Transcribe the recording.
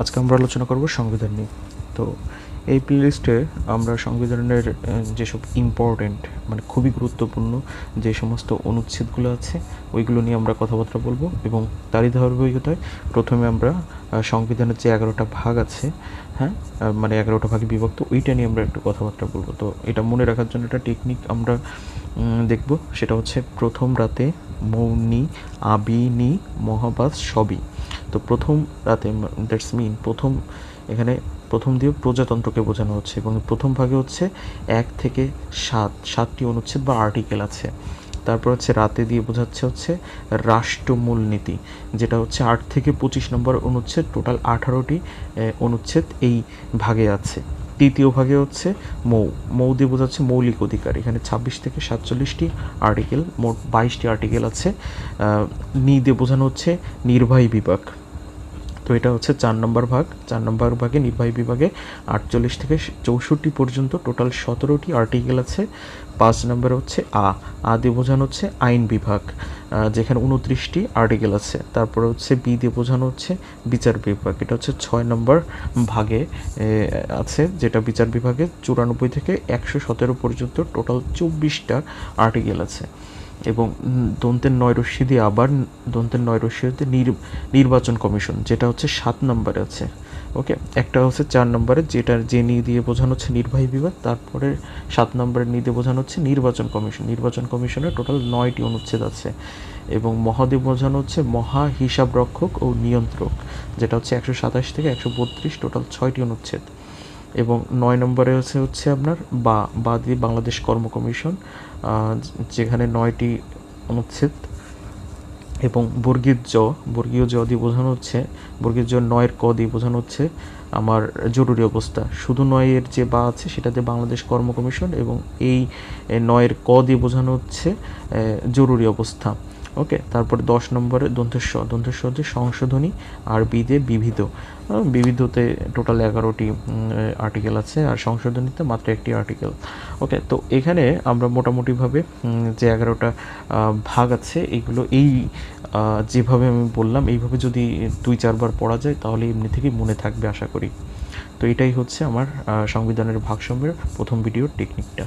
আজকে আমরা আলোচনা করব সংবিধান নিয়ে। তো এই প্লেলিস্টে আমরা সংবিধানের যেসব ইম্পর্টেন্ট মানে খুবই গুরুত্বপূর্ণ যে সমস্ত অনুচ্ছেদগুলো আছে, ওইগুলো নিয়ে আমরা কথাবার্তা বলব এবং তারই ধারাবাহিকতায় প্রথমে আমরা সংবিধানের যে এগারোটা ভাগ আছে হ্যাঁ মানে এগারোটা ভাগে বিভক্ত, ওইটা নিয়ে আমরা একটু কথাবার্তা বলব। তো এটা মনে রাখার জন্য একটা টেকনিক আমরা দেখব, সেটা হচ্ছে প্রথম রাতে মৌনি, আবিনি মহাবাস সবই। তো প্রথম রাতে দ্যাটস মিন প্রথম, এখানে প্রথম দিয়ে প্রজাতন্ত্রকে বোঝানো হচ্ছে এবং প্রথম ভাগে হচ্ছে এক থেকে সাত, সাতটি অনুচ্ছেদ বা আর্টিকেল আছে। তারপর হচ্ছে রাতে দিয়ে বোঝাচ্ছে হচ্ছে রাষ্ট্রমূল নীতি, যেটা হচ্ছে আট থেকে পঁচিশ নম্বর অনুচ্ছেদ টোটাল আঠারোটি অনুচ্ছেদ এই ভাগে আছে। তৃতীয় ভাগে হচ্ছে মৌ মৌ দিয়ে বোঝাচ্ছে মৌলিক অধিকার, এখানে ছাব্বিশ থেকে সাতচল্লিশটি আর্টিকেল মোট বাইশটি আর্টিকেল আছে। নি দিয়ে বোঝানো হচ্ছে নির্বাহী বিভাগ। এটা হচ্ছে চার নম্বর ভাগ। চার নম্বর ভাগে নির্বাহী বিভাগে আটচল্লিশ থেকে চৌষট্টি পর্যন্ত টোটাল সতেরোটি আর্টিকেল আছে। পাঁচ নম্বরে হচ্ছে আ। আ দিয়ে বোঝানো হচ্ছে আইন বিভাগ যেখানে উনত্রিশটি আর্টিকেল আছে। তারপরে হচ্ছে বি দিয়ে বোঝানো হচ্ছে বিচার বিভাগ। এটা হচ্ছে ছয় নম্বর ভাগে আছে, যেটা বিচার বিভাগে চুরানব্বই থেকে একশো সতেরো পর্যন্ত টোটাল চব্বিশটা আর্টিকেল আছে। এবং দন্তের নয় রশ্মি দিয়ে আবার দন্তের নয় রশ্মি নির- নির্বাচন কমিশন, যেটা হচ্ছে সাত নম্বরে আছে, ওকে? একটা হচ্ছে চার নম্বরে যেটা যে নি দিয়ে বোঝানো হচ্ছে নির্বাহী বিভাগ, তারপরে সাত নম্বরের নি দিয়ে বোঝানো হচ্ছে নির্বাচন কমিশন। নির্বাচন কমিশনের টোটাল নয়টি অনুচ্ছেদ আছে এবং মহাদেব বোঝানো হচ্ছে মহা হিসাব রক্ষক ও নিয়ন্ত্রক, যেটা হচ্ছে একশো সাতাশ থেকে একশো বত্রিশ, টোটাল ছয়টি অনুচ্ছেদ। এবং নয় নম্বরে হচ্ছে হচ্ছে আপনার বা বা দিয়ে বাংলাদেশ কর্ম কমিশন যেখানে নয়টি অনুচ্ছেদ এবং বর্গীয় জ বর্গীয় জ দিয়ে বোঝানো হচ্ছে, বর্গীয় জ নয়ের ক দিয়ে বোঝানো হচ্ছে আমার জরুরি অবস্থা। শুধু নয়ের যে বা আছে, সেটাতে বাংলাদেশ কর্ম কমিশন এবং এই নয়ের ক দিয়ে বোঝানো হচ্ছে জরুরি অবস্থা। ওকে, তারপরে দশ নম্বরে দন্তেশ্ব দন্তেশ্ব হচ্ছে সংশোধনী আর বিদে বিবিধ। বিবিধতে টোটাল এগারোটি আর্টিকেল আছে আর সংশোধনীতে মাত্র একটি আর্টিকেল ওকে, তো এখানে আমরা মোটামুটিভাবে যে এগারোটা ভাগ আছে, এগুলো এই যেভাবে আমি বললাম, এইভাবে যদি দুই চারবার পড়া যায়, তাহলে এমনি থেকেই মনে থাকবে আশা করি। তো এটাই হচ্ছে আমার সংবিধানের ভাগসমূহের প্রথম ভিডিওর টেকনিকটা